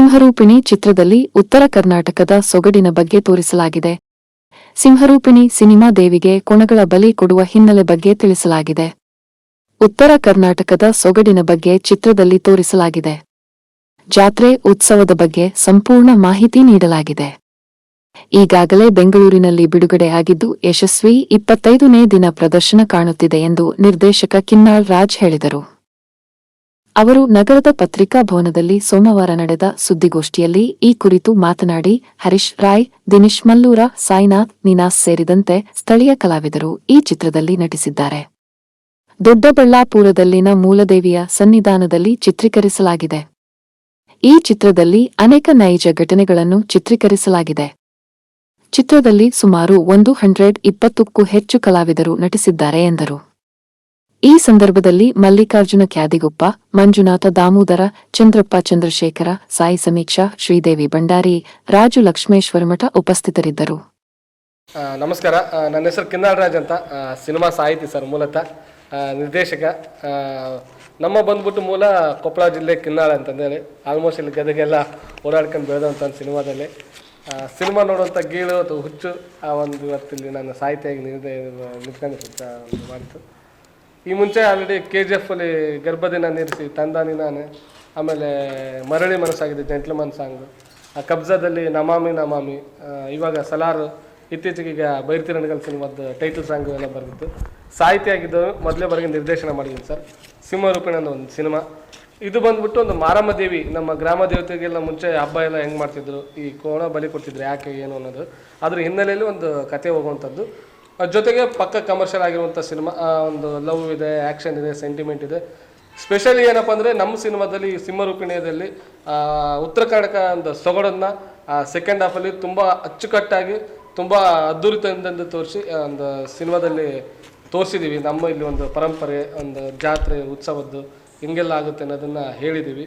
ಸಿಂಹರೂಪಿಣಿ ಚಿತ್ರದಲ್ಲಿ ಉತ್ತರ ಕರ್ನಾಟಕದ ಸೊಗಡಿನ ಬಗ್ಗೆ ತೋರಿಸಲಾಗಿದೆ. ಸಿಂಹರೂಪಿಣಿ ಸಿನಿಮಾ ದೇವಿಗೆ ಕೊಣಗಳ ಬಲಿ ಕೊಡುವ ಹಿನ್ನೆಲೆ ಬಗ್ಗೆ ತಿಳಿಸಲಾಗಿದೆ. ಉತ್ತರ ಕರ್ನಾಟಕದ ಸೊಗಡಿನ ಬಗ್ಗೆ ಚಿತ್ರದಲ್ಲಿ ತೋರಿಸಲಾಗಿದೆ. ಜಾತ್ರೆ ಉತ್ಸವದ ಬಗ್ಗೆ ಸಂಪೂರ್ಣ ಮಾಹಿತಿ ನೀಡಲಾಗಿದೆ. ಈಗಾಗಲೇ ಬೆಂಗಳೂರಿನಲ್ಲಿ ಬಿಡುಗಡೆಯಾಗಿದ್ದು ಯಶಸ್ವಿ ಇಪ್ಪತ್ತೈದನೇ ದಿನ ಪ್ರದರ್ಶನ ಕಾಣುತ್ತಿದೆ ಎಂದು ನಿರ್ದೇಶಕ ಕಿನ್ನಾಳ್ ರಾಜ್ ಹೇಳಿದರು. ಅವರು ನಗರದ ಪತ್ರಿಕಾ ಭವನದಲ್ಲಿ ಸೋಮವಾರ ನಡೆದ ಸುದ್ದಿಗೋಷ್ಠಿಯಲ್ಲಿ ಈ ಕುರಿತು ಮಾತನಾಡಿ, ಹರೀಶ್ ರಾಯ್, ದಿನೇಶ್ ಮಲ್ಲೂರ, ಸಾಯಿನಾಥ್, ನಿನಾಸ್ ಸೇರಿದಂತೆ ಸ್ಥಳೀಯ ಕಲಾವಿದರು ಈ ಚಿತ್ರದಲ್ಲಿ ನಟಿಸಿದ್ದಾರೆ. ದೊಡ್ಡಬಳ್ಳಾಪುರದಲ್ಲಿನ ಮೂಲದೇವಿಯ ಸನ್ನಿಧಾನದಲ್ಲಿ ಚಿತ್ರೀಕರಿಸಲಾಗಿದೆ. ಈ ಚಿತ್ರದಲ್ಲಿ ಅನೇಕ ನೈಜ ಘಟನೆಗಳನ್ನು ಚಿತ್ರೀಕರಿಸಲಾಗಿದೆ. ಚಿತ್ರದಲ್ಲಿ ಸುಮಾರು ಒಂದು ಹಂಡ್ರೆಡ್ ಇಪ್ಪತ್ತಕ್ಕೂ ಹೆಚ್ಚು ಕಲಾವಿದರು ನಟಿಸಿದ್ದಾರೆ ಎಂದರು. ಈ ಸಂದರ್ಭದಲ್ಲಿ ಮಲ್ಲಿಕಾರ್ಜುನ ಖ್ಯಾದಿಗುಪ್ಪ, ಮಂಜುನಾಥ ದಾಮೋದರ, ಚಂದ್ರಪ್ಪ ಚಂದ್ರಶೇಖರ, ಸಾಯಿ ಸಮೀಕ್ಷಾ, ಶ್ರೀದೇವಿ ಭಂಡಾರಿ, ರಾಜು ಲಕ್ಷ್ಮೇಶ್ವರ ಮಠ ಉಪಸ್ಥಿತರಿದ್ದರು. ನಮಸ್ಕಾರ. ನನ್ನ ಹೆಸರು ಕಿನ್ನಾಳ್ ರಾಜ್ ಅಂತ. ಸಿನಿಮಾ ಸಾಹಿತಿ ಸರ್ ಮೂಲತಃ. ನಿರ್ದೇಶಕ. ನಮ್ಮ ಬಂದ್ಬಿಟ್ಟು ಮೂಲ ಕೊಪ್ಪಳ ಜಿಲ್ಲೆ ಕಿನ್ನಾಳ ಅಂತಂದೇಳಿ. ಆಲ್ಮೋಸ್ಟ್ ಇಲ್ಲಿ ಗದಗೆಲ್ಲ ಓಡಾಡ್ಕೊಂಡು ಬೆಳೆದಂಥ ಒಂದು ಸಿನಿಮಾದಲ್ಲಿ ಸಿನಿಮಾ ನೋಡುವಂಥ ಗೀಳು ಅಥವಾ ಹುಚ್ಚು ಆ ಒಂದು ಇವತ್ತಿಲ್ಲಿ ನನ್ನ ಸಾಹಿತಿಯಾಗಿ ನಿಂತೆ ನಿಂತ್ಕೊಂಡು ಮಾಡಿತು ಈ ಮುಂಚೆ ಆಲ್ರೆಡಿ ಕೆ ಜಿ ಎಫಲ್ಲಿ ಗರ್ಭದಿನ ನಿರಿಸಿ ತಂದಾನಿ ನಾನೇ. ಆಮೇಲೆ ಮರಳಿ ಮನಸ್ಸಾಗಿದೆ ಜೆಂಟ್ಲ್ಮನ್ ಸಾಂಗ್ ಆ ಕಬ್ಜಾದಲ್ಲಿ ನಮಾಮಿ ನಮಾಮಿ ಇವಾಗ ಸಲಾರು ಇತ್ತೀಚೆಗೆ ಈಗ ಬೈರ್ತಿ ರಣಗಲ್ ಸಿನಿಮಾದ ಟೈಟಲ್ ಸಾಂಗ್ ಎಲ್ಲ ಬರೆದಿತ್ತು ಆಗಿದ್ದು ಮೊದಲೇ ಬರೆಗೆ ನಿರ್ದೇಶನ ಮಾಡಿದ್ದೀನಿ ಸರ್. ಸಿಂಹರೂಪಿಣ ಅನ್ನೋ ಒಂದು ಸಿನಿಮಾ. ಇದು ಬಂದ್ಬಿಟ್ಟು ಒಂದು ಮಾರಮ್ಮ ದೇವಿ ನಮ್ಮ ಗ್ರಾಮ ದೇವತೆಗೆಲ್ಲ ಮುಂಚೆ ಹಬ್ಬ ಎಲ್ಲ ಹೆಂಗೆ ಮಾಡ್ತಿದ್ರು, ಈ ಕೋಣ ಬಲಿ ಕೊಡ್ತಿದ್ರು ಯಾಕೆ, ಏನು ಅನ್ನೋದು. ಅದ್ರ ಹಿನ್ನೆಲೆಯಲ್ಲಿ ಒಂದು ಕತೆ ಹೋಗುವಂಥದ್ದು. ಜೊತೆಗೆ ಪಕ್ಕ ಕಮರ್ಷಿಯಲ್ ಆಗಿರುವಂಥ ಸಿನಿಮಾ ಒಂದು ಲವ್ ಇದೆ ಆ್ಯಕ್ಷನ್ ಇದೆ ಸೆಂಟಿಮೆಂಟ್ ಇದೆ. ಸ್ಪೆಷಲಿ ಏನಪ್ಪ ಅಂದರೆ ನಮ್ಮ ಸಿನಿಮಾದಲ್ಲಿ ಸಿಂಹರೂಪಿಣಿಯದಲ್ಲಿ ಉತ್ತರ ಕರ್ನಾಟಕ ಒಂದು ಸೊಗಡನ್ನು ಸೆಕೆಂಡ್ ಹಾಫಲ್ಲಿ ತುಂಬ ಅಚ್ಚುಕಟ್ಟಾಗಿ, ತುಂಬ ಅದ್ಧೂರಿತದಿಂದ ತೋರಿಸಿ ಒಂದು ಸಿನಿಮಾದಲ್ಲಿ ತೋರಿಸಿದ್ದೀವಿ ನಮ್ಮ ಇಲ್ಲಿ ಒಂದು ಪರಂಪರೆ, ಒಂದು ಜಾತ್ರೆ, ಉತ್ಸವದ್ದು ಹಿಂಗೆಲ್ಲ ಆಗುತ್ತೆ ಅನ್ನೋದನ್ನು ಹೇಳಿದ್ದೀವಿ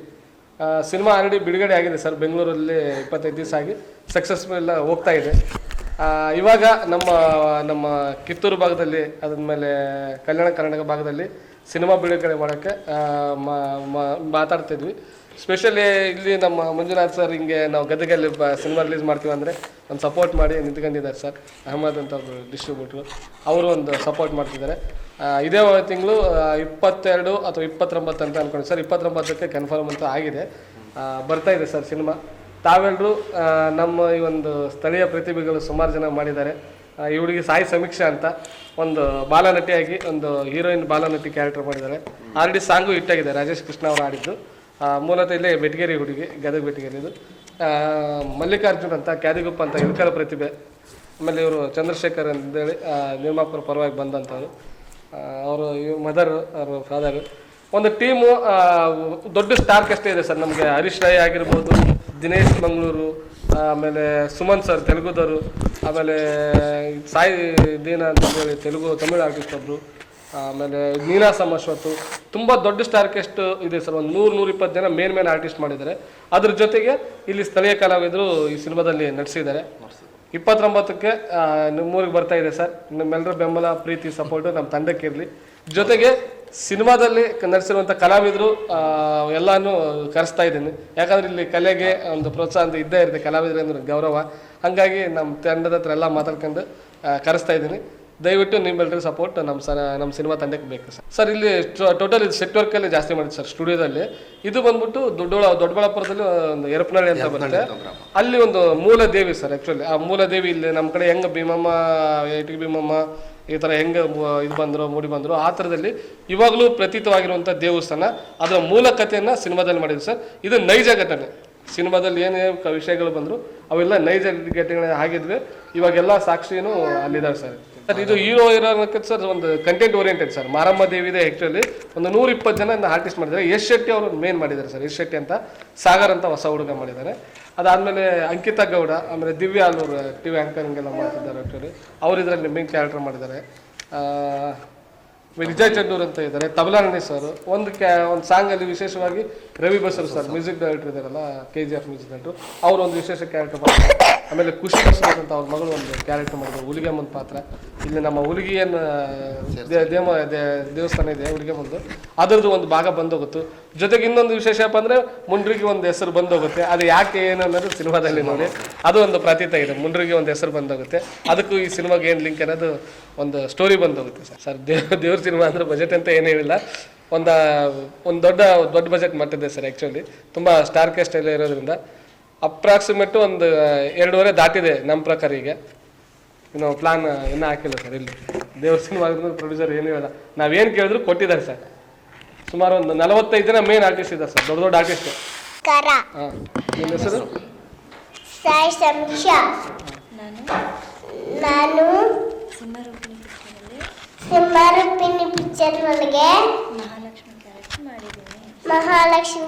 ಸಿನಿಮಾ ಆಲ್ರೆಡಿ ಬಿಡುಗಡೆ ಆಗಿದೆ ಸರ್. ಬೆಂಗಳೂರಲ್ಲಿ ಇಪ್ಪತ್ತೈದು ದಿವಸ ಆಗಿ. ಸಕ್ಸಸ್ಫುಲ್ ಎಲ್ಲ ಹೋಗ್ತಾ ಇದೆ. ಇವಾಗ ನಮ್ಮ ನಮ್ಮ ಕಿತ್ತೂರು ಭಾಗದಲ್ಲಿ ಅದಾದ್ಮೇಲೆ ಕಲ್ಯಾಣ ಕರ್ನಾಟಕ ಭಾಗದಲ್ಲಿ ಸಿನಿಮಾ ಬಿಡುಗಡೆ ಮಾಡೋಕ್ಕೆ ಮಾತಾಡ್ತಿದ್ವಿ ಸ್ಪೆಷಲಿ ಇಲ್ಲಿ ನಮ್ಮ ಮಂಜುನಾಥ್ ಸರ್ ಹಿಂಗೆ ನಾವು ಗದಗಲ್ಲಿ ಸಿನಿಮಾ ರಿಲೀಸ್ ಮಾಡ್ತೀವಿ ಅಂದರೆ ಒಂದು ಸಪೋರ್ಟ್ ಮಾಡಿ ನಿಂತ್ಕೊಂಡಿದ್ದಾರೆ ಸರ್ ಅಹಮದ್ ಅಂತ ಒಬ್ಬರು ಡಿಸ್ಟ್ರಿಬ್ಯೂಟ್ರು ಅವರು ಒಂದು ಸಪೋರ್ಟ್ ಮಾಡ್ತಿದ್ದಾರೆ. ಇದೇ ತಿಂಗಳು ಇಪ್ಪತ್ತೆರಡು ಅಥವಾ ಇಪ್ಪತ್ತೊಂಬತ್ತು ಅಂತ ಅನ್ಕೊಂಡು. ಸರ್ ಇಪ್ಪತ್ತೊಂಬತ್ತಕ್ಕೆ ಕನ್ಫರ್ಮ್ ಅಂತ ಆಗಿದೆ. ಬರ್ತಾ ಇದೆ ಸರ್ ಸಿನಿಮಾ. ತಾವೆಲ್ಲರೂ ನಮ್ಮ ಈ ಒಂದು ಸ್ಥಳೀಯ ಪ್ರತಿಭೆಗಳು ಸುಮಾರು ಜನ ಮಾಡಿದ್ದಾರೆ. ಹುಡುಗಿ ಸಾಯಿ ಸಮೀಕ್ಷೆ ಅಂತ ಒಂದು ಬಾಲನಟಿಯಾಗಿ, ಒಂದು ಹೀರೋಯಿನ್ ಬಾಲನಟಿ ಕ್ಯಾರೆಕ್ಟರ್ ಮಾಡಿದ್ದಾರೆ. ಆಲ್ರೆಡಿ ಸಾಂಗು ಹಿಟ್ಟಾಗಿದೆ ರಾಜೇಶ್ ಕೃಷ್ಣ ಅವರು ಆಡಿದ್ದು ಮೂಲತಃ ಇಲ್ಲೇ ಬೆಟಗೇರಿ ಹುಡುಗಿ, ಗದಗ ಬೆಟಗೇರಿದು ಮಲ್ಲಿಕಾರ್ಜುನ್ ಅಂತ, ಕ್ಯಾದಿಗುಪ್ಪ ಅಂತ ಯುವಕರ ಪ್ರತಿಭೆ. ಆಮೇಲೆ ಇವರು ಚಂದ್ರಶೇಖರ್ ಅಂತೇಳಿ ನಿರ್ಮಾಪಕರ ಪರವಾಗಿ ಬಂದಂಥವ್ರು. ಅವರು ಮದರ್, ಅವರು ಫಾದರ್ ಒಂದು ಟೀಮು ದೊಡ್ಡ ಸ್ಟಾರ್ ಕಷ್ಟೇ ಇದೆ ಸರ್. ನಮಗೆ ಹರೀಶ್ ರಾಯ್ ಆಗಿರ್ಬೋದು, ದಿನೇಶ್ ಮಂಗಳೂರು, ಆಮೇಲೆ ಸುಮನ್ ಸರ್ ತೆಲುಗುದವರು, ಆಮೇಲೆ ಸಾಯಿ ದೀನ ಅಂತ ಹೇಳಿ ತೆಲುಗು, ತಮಿಳು ಆರ್ಟಿಸ್ಟ್ ಒಬ್ಬರು ಆಮೇಲೆ ನೀನಾಸಮ್ ಅಶ್ವತ್ತು ತುಂಬ ದೊಡ್ಡ ಸ್ಟಾರ್ ಕೆಸ್ಟ್ ಇದೆ ಸರ್. ಒಂದು ನೂರು ನೂರಿಪ್ಪತ್ತು ಜನ ಮೇನ್ ಮೇನ್ ಆರ್ಟಿಸ್ಟ್ ಮಾಡಿದ್ದಾರೆ. ಅದ್ರ ಜೊತೆಗೆ ಇಲ್ಲಿ ಸ್ಥಳೀಯ ಕಲಾವಿದರು ಈ ಸಿನಿಮಾದಲ್ಲಿ ನಟಿಸಿದ್ದಾರೆ ಇಪ್ಪತ್ತೊಂಬತ್ತಕ್ಕೆ ನಿಮ್ಮೂರಿಗೆ ಬರ್ತಾ ಇದೆ ಸರ್. ನಿಮ್ಮೆಲ್ಲರ ಬೆಂಬಲ, ಪ್ರೀತಿ ಸಪೋರ್ಟು ನಮ್ಮ ತಂಡಕ್ಕೆ ಇರಲಿ. ಜೊತೆಗೆ ಸಿನಿಮಾದಲ್ಲಿ ನಡೆಸಿರುವಂಥ ಕಲಾವಿದರು ಎಲ್ಲಾನು ಕರೆಸ್ತಾ ಇದ್ದೀನಿ. ಯಾಕಂದ್ರೆ ಇಲ್ಲಿ ಕಲೆಗೆ ಒಂದು ಪ್ರೋತ್ಸಾಹ ಅಂತ ಇದ್ದೇ ಇರುತ್ತೆ ಕಲಾವಿದರು ಅಂದ್ರೆ ಗೌರವ. ಹಾಗಾಗಿ ನಮ್ಮ ತಂಡದ ಹತ್ರ ಎಲ್ಲ ಮಾತಾಡ್ಕೊಂಡು ಕರೆಸ್ತಾ ಇದ್ದೀನಿ. ದಯವಿಟ್ಟು ನಿಮ್ಮೆಲ್ಲರ ಸಪೋರ್ಟ್ ನಮ್ಮ ಸ ನಮ್ಮ ಸಿನಿಮಾ ತಂಡಕ್ಕೆ ಬೇಕು ಸರ್. ಸರ್ ಇಲ್ಲಿ ಟೋಟಲ್ ಇದು ಸೆಟ್ ವರ್ಕಲ್ಲಿ ಜಾಸ್ತಿ ಮಾಡಿದ್ದು ಸರ್ ಸ್ಟುಡಿಯೋದಲ್ಲಿ ಇದು ಬಂದ್ಬಿಟ್ಟು ದೊಡ್ಡೋಳ ದೊಡ್ಡಬಳ್ಳಾಪುರದಲ್ಲಿ ಒಂದು ಎರಪನಹಳ್ಳಿ ಅಂತ ಬರುತ್ತೆ. ಅಲ್ಲಿ ಒಂದು ಮೂಲ ದೇವಿ ಸರ್ ಆ್ಯಕ್ಚುಲಿ ಆ ಮೂಲ ದೇವಿ ಇಲ್ಲಿ ನಮ್ಮ ಕಡೆ ಹೆಂಗೆ ಭೀಮಮ್ಮ ಏಟಿಗೆ ಭೀಮಮ್ಮ ಈ ಥರ ಹೆಂಗೆ ಇದು ಬಂದರು ಮೂಡಿ ಬಂದರು ಆ ಥರದಲ್ಲಿ ಇವಾಗಲೂ ಪ್ರತೀತವಾಗಿರುವಂಥ ದೇವಸ್ಥಾನ. ಅದರ ಮೂಲ ಕಥೆಯನ್ನು ಸಿನಿಮಾದಲ್ಲಿ ಮಾಡಿದ್ವಿ ಸರ್. ಇದು ನೈಜ ಘಟನೆ. ಸಿನಿಮಾದಲ್ಲಿ ಏನೇ ವಿಷಯಗಳು ಬಂದರು ಅವೆಲ್ಲ ನೈಜ ಘಟನೆಗಳು ಆಗಿದ್ವಿ. ಇವಾಗೆಲ್ಲ ಸಾಕ್ಷಿಯೂ ಅಲ್ಲಿದ್ದಾರೆ ಸರ್. ಸರ್, ಇದು ಹೀರೋ ಇರೋದಕ್ಕೆ ಸರ್ ಒಂದು ಕಂಟೆಂಟ್ ಓರಿಯೆಂಟೆಡ್ ಸರ್. ಮಾರಮ್ಮ ದೇವಿದೆ ಆ್ಯಕ್ಚುಲಿ ಒಂದು ನೂರ ಇಪ್ಪತ್ತು ಜನ ಆರ್ಟಿಸ್ಟ್ ಮಾಡಿದ್ದಾರೆ. ಯಶ್ ಶೆಟ್ಟಿ ಅವರು ಮೇನ್ ಮಾಡಿದ್ದಾರೆ ಸರ್. ಯಶ್ ಶೆಟ್ಟಿ ಅಂತ ಸಾಗರ್ ಅಂತ ಹೊಸ ಹುಡುಗ ಮಾಡಿದ್ದಾರೆ. ಅದಾದಮೇಲೆ ಅಂಕಿತಾ ಗೌಡ, ಆಮೇಲೆ Divya Alluru T V anchoring ಎಲ್ಲ ಮಾಡ್ತಿದ್ದಾರೆ ಆ್ಯಕ್ಚುಲಿ ಅವರು ಇದರಲ್ಲಿ ಮೇನ್ ಕ್ಯಾರೆಕ್ಟರ್ ಮಾಡಿದ್ದಾರೆ. ವಿಜಯ್ ಚಂಡೂರ್ ಅಂತ ಇದ್ದಾರೆ. ತಬಲಾರಣಿ ಸರ್. ಒಂದು ಕ್ಯಾ ಒಂದು ಸಾಂಗಲ್ಲಿ ವಿಶೇಷವಾಗಿ Ravi Basrur sir music director ಇದ್ದಾರಲ್ಲ K G F music director ಅವರು ಒಂದು ವಿಶೇಷ ಕ್ಯಾರೆಕ್ಟರ್ ಮಾಡ್ತಾರೆ. ಆಮೇಲೆ ಖುಷಿ ಬಸರ್ ಅಂತ ಅವ್ರ ಮಗಳು ಒಂದು ಕ್ಯಾರೆಕ್ಟರ್ ಮಾಡಿದ್ರು ಹುಲಿಗೆಮ್ಮನ ಪಾತ್ರ. ಇಲ್ಲಿ ನಮ್ಮ ಹುಲಿಗಿಯನ್ನು ದೇಮ ದೇವಸ್ಥಾನ ಇದೆ ಹುಲಿಗೆ ಬಂದು ಅದರದ್ದು ಒಂದು ಭಾಗ ಬಂದೋಗುತ್ತೆ. ಜೊತೆಗೆ ಇನ್ನೊಂದು ವಿಶೇಷ ಏನಪ್ಪ ಅಂದ್ರೆ ಮುಂಡ್ರಿಗೆ ಒಂದು ಹೆಸರು ಬಂದೋಗುತ್ತೆ. ಅದು ಯಾಕೆ ಏನು ಅನ್ನೋದು ಸಿನಿಮಾದಲ್ಲಿ ನೋಡಿ. ಅದು ಒಂದು ಪ್ರತೀತ ಇದೆ. ಮುಂಡ್ರಿಗೆ ಒಂದು ಹೆಸರು ಬಂದೋಗುತ್ತೆ. ಅದಕ್ಕೂ ಈ ಸಿನಿಮಾಗೆ ಏನು ಲಿಂಕ್ ಅನ್ನೋದು ಒಂದು ಸ್ಟೋರಿ ಬಂದೋಗುತ್ತೆ ಸರ್. ಸರ್ ದೇವ್ ದೇವ್ರ ಸಿನಿಮಾ ಅಂದ್ರೆ ಬಜೆಟ್ ಅಂತ ಏನು ಇಲ್ಲ ಒಂದು ಒಂದು ದೊಡ್ಡ ದೊಡ್ಡ ಬಜೆಟ್ ಮಟ್ಟಿದೆ ಸರ್ ಆ್ಯಕ್ಚುಲಿ ತುಂಬ ಸ್ಟಾರ್ ಕಾಸ್ಟ್ ಎಲ್ಲ ಇರೋದ್ರಿಂದ. ಅಪ್ರಾಕ್ಸಿಮೇಟ್ ಒಂದು ಎರಡೂವರೆ ದಾಟಿದೆ ನಮ್ಮ ಪ್ರಕಾರ ಈಗ. ಇನ್ನು ಪ್ಲಾನ್ ಇನ್ನೂ ಹಾಕಿಲ್ಲ ಸರ್ ಇಲ್ಲಿ. ದೇವ್ರ ಸಿನಿಮಾ ಪ್ರೊಡ್ಯೂಸರ್ ಏನು ಇಲ್ಲ ನಾವೇನು ಕೇಳಿದ್ರು ಕೊಟ್ಟಿದ್ದಾರೆ ಸರ್. ಸುಮಾರು ಒಂದು ನಲವತ್ತೈದು ಜನ ಮೇನ್ ಆರ್ಟಿಸ್ಟ್ ಇದ್ದಾರೆ ಸರ್ ದೊಡ್ಡ ದೊಡ್ಡ ಆರ್ಟಿಸ್ಟ್ ಹಾಂ ನಿಮ್ಮ ಹೆಸರು? ಸಾಯಿ ನಾನು ನಾನು ಸಿಂಹರೂಪಿಣಿ ಪಿಕ್ಚರ್ ಒಳಗೆ ಮಹಾಲಕ್ಷ್ಮಿ ಕ್ಯಾರೆಕ್ಟರ್ ಮಾಡಿದ್ದೀನಿ. ಮಹಾಲಕ್ಷ್ಮಿ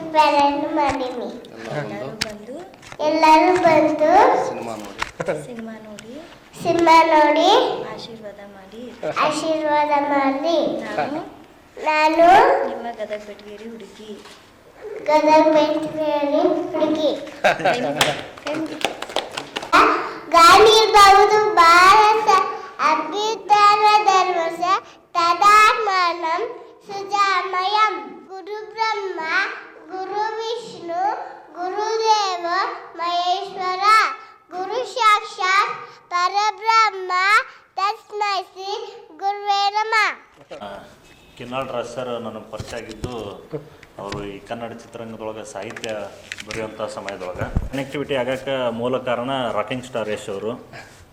ಮಾಡೀನಿ. ಎಲ್ಲರೂ ಬಂದು ಎಲ್ಲರೂ ಬಂದು ಸಿನಿಮಾ ನೋಡಿ. ಸಿನಿಮಾ ನೋಡಿ. ಆಶೀರ್ವಾದ ಮಾಡಿ. ಆಶೀರ್ವಾದ ಮಾಡಿ. ನಾನು ನಾನು ನಿಮ್ಮ ಗದಗ ಬೆಟಗೇರಿ ಹುಡುಗಿ. ಗದಗ ಬೆಟ್ಟದಲ್ಲಿ ಹುಡುಗಿ. ಗಾಳಿರ್ಬಹುದು ತಸ್ಮೈ ಗುರುವೇರಮ್ಮ ಕಿನ್ನಾಳ್ ರಾಜ್ ಸರ್ ನನಗೆ ಪರಿಚಯ ಆಗಿದ್ದು ಅವರು ಈ ಕನ್ನಡ ಚಿತ್ರರಂಗದೊಳಗೆ ಸಾಹಿತ್ಯ ಬರೆಯುವಂಥ ಸಮಯದೊಳಗೆ. ಕನೆಕ್ಟಿವಿಟಿ ಆಗಕ್ಕೆ ಮೂಲ ಕಾರಣ ರಾಕಿಂಗ್ ಸ್ಟಾರ್ ಯಶ್ ಅವರು.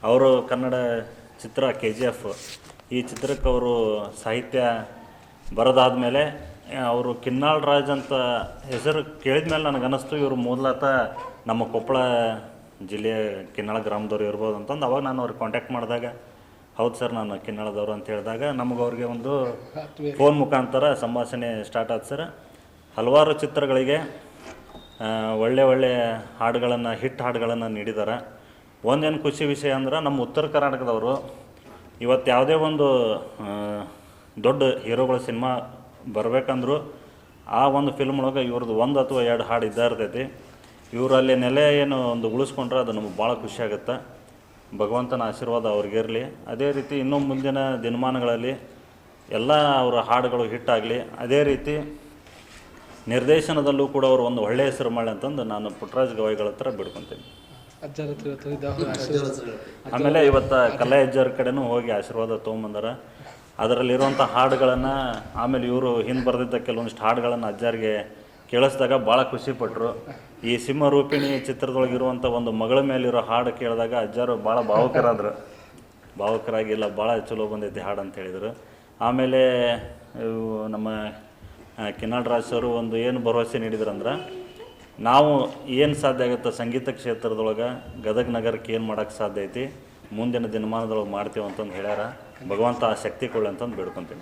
ಅವರು ಕನ್ನಡ ಚಿತ್ರ ಕೆ ಜಿ ಎಫ್ ಈ ಚಿತ್ರಕ್ಕೆ ಅವರು ಸಾಹಿತ್ಯ ಬರೋದಾದ್ಮೇಲೆ, ಅವರು ಕಿನ್ನಾಳ್ ರಾಜ್ ಅಂತ ಹೆಸರು ಕೇಳಿದ ಮೇಲೆ ನನಗೆ ಅನ್ನಿಸ್ತು ಇವರು ಮೂಲತಃ ನಮ್ಮ ಕೊಪ್ಪಳ ಜಿಲ್ಲೆಯ ಕಿನ್ನಾಳ ಗ್ರಾಮದವ್ರು ಇರ್ಬೋದು ಅಂತಂದು ಅವಾಗ ನಾನು ಅವ್ರಿಗೆ ಕಾಂಟ್ಯಾಕ್ಟ್ ಮಾಡಿದಾಗ ಹೌದು ಸರ್ ನಾನು ಕಿನ್ನಳದವರು ಅಂತ ಹೇಳಿದಾಗ ನಮಗೆ ಅವ್ರಿಗೆ ಒಂದು ಫೋನ್ ಮುಖಾಂತರ ಸಂಭಾಷಣೆ ಸ್ಟಾರ್ಟ್ ಆಯ್ತು ಸರ್. ಹಲವಾರು ಚಿತ್ರಗಳಿಗೆ ಒಳ್ಳೆ ಒಳ್ಳೆ ಹಾಡುಗಳನ್ನು ಹಿಟ್ ಹಾಡುಗಳನ್ನು ನೀಡಿದ್ದಾರೆ. ಒಂದೇನು ಖುಷಿ ವಿಷಯ ಅಂದ್ರೆ ನಮ್ಮ ಉತ್ತರ ಕರ್ನಾಟಕದವರು ಇವತ್ತು ಯಾವುದೇ ಒಂದು ದೊಡ್ಡ ಹೀರೋಗಳ ಸಿನಿಮಾ ಬರಬೇಕಂದ್ರೂ ಆ ಒಂದು ಫಿಲ್ಮ್ ಒಳಗೆ ಇವ್ರದ್ದು ಒಂದು ಅಥವಾ ಎರಡು ಹಾಡು ಇದ್ದೇ ಇರ್ತೈತಿ. ಇವರಲ್ಲಿ ನೆಲೆ ಏನು ಒಂದು ಉಳಿಸ್ಕೊಂಡ್ರೆ ಅದು ನಮಗೆ ಭಾಳ ಖುಷಿ ಆಗುತ್ತೆ. ಭಗವಂತನ ಆಶೀರ್ವಾದ ಅವ್ರಿಗಿರಲಿ. ಅದೇ ರೀತಿ ಇನ್ನೂ ಮುಂದಿನ ದಿನಮಾನಗಳಲ್ಲಿ ಎಲ್ಲ ಅವರ ಹಾಡುಗಳು ಹಿಟ್ಟಾಗಲಿ ಅದೇ ರೀತಿ ನಿರ್ದೇಶನದಲ್ಲೂ ಕೂಡ ಅವರು ಒಂದು ಒಳ್ಳೆಯ ಹೆಸರು ಮಾಡಿ ಅಂತಂದು ನಾನು ಪುಟ್ಟರಾಜ್ ಗವಾಯಿಗಳ ಹತ್ರ ಬಿಡ್ಕೊತೀನಿ. ಆಮೇಲೆ ಇವತ್ತು ಕಲಾ ಅಜ್ಜರ ಕಡೆನೂ ಹೋಗಿ ಆಶೀರ್ವಾದ ತೊಗೊಂಬಂದಾರ. ಅದರಲ್ಲಿರುವಂಥ ಹಾಡುಗಳನ್ನು ಆಮೇಲೆ ಇವರು ಹಿಂದೆ ಬರೆದಿದ್ದ ಕೆಲವೊಂದಿಷ್ಟು ಹಾಡುಗಳನ್ನು ಅಜ್ಜಾರಿಗೆ ಕೇಳಿಸ್ದಾಗ ಭಾಳ ಖುಷಿಪಟ್ಟರು ಈ ಸಿಂಹರೂಪಿಣಿ ಚಿತ್ರದೊಳಗಿರುವಂಥ ಒಂದು ಮಗಳ ಮೇಲಿರೋ ಹಾಡು ಕೇಳಿದಾಗ ಅಜ್ಜರು ಭಾಳ ಭಾವುಕರಾದ್ರು. ಭಾವುಕರಾಗಿಲ್ಲ ಭಾಳ ಚಲೋ ಬಂದೈತಿ ಹಾಡು ಅಂತ ಹೇಳಿದರು. ಆಮೇಲೆ ನಮ್ಮ ಕಿನ್ನಾಡ್ ರಾಜ್ ಸರು ಒಂದು ಏನು ಭರವಸೆ ನೀಡಿದ್ರಂದ್ರೆ, ನಾವು ಏನು ಸಾಧ್ಯ ಆಗುತ್ತೆ ಸಂಗೀತ ಕ್ಷೇತ್ರದೊಳಗೆ, ಗದಗ ನಗರಕ್ಕೆ ಏನು ಮಾಡೋಕ್ಕೆ ಸಾಧ್ಯ ಐತಿ, ಮುಂದಿನ ದಿನಮಾನದೊಳಗೆ ಮಾಡ್ತೀವಿ ಅಂತಂದು ಹೇಳ್ಯಾರ. ಭಗವಂತ ಆ ಶಕ್ತಿ ಕೊಳ್ಳಿ ಅಂತಂದು ಬೇಡ್ಕೊತೀನಿ.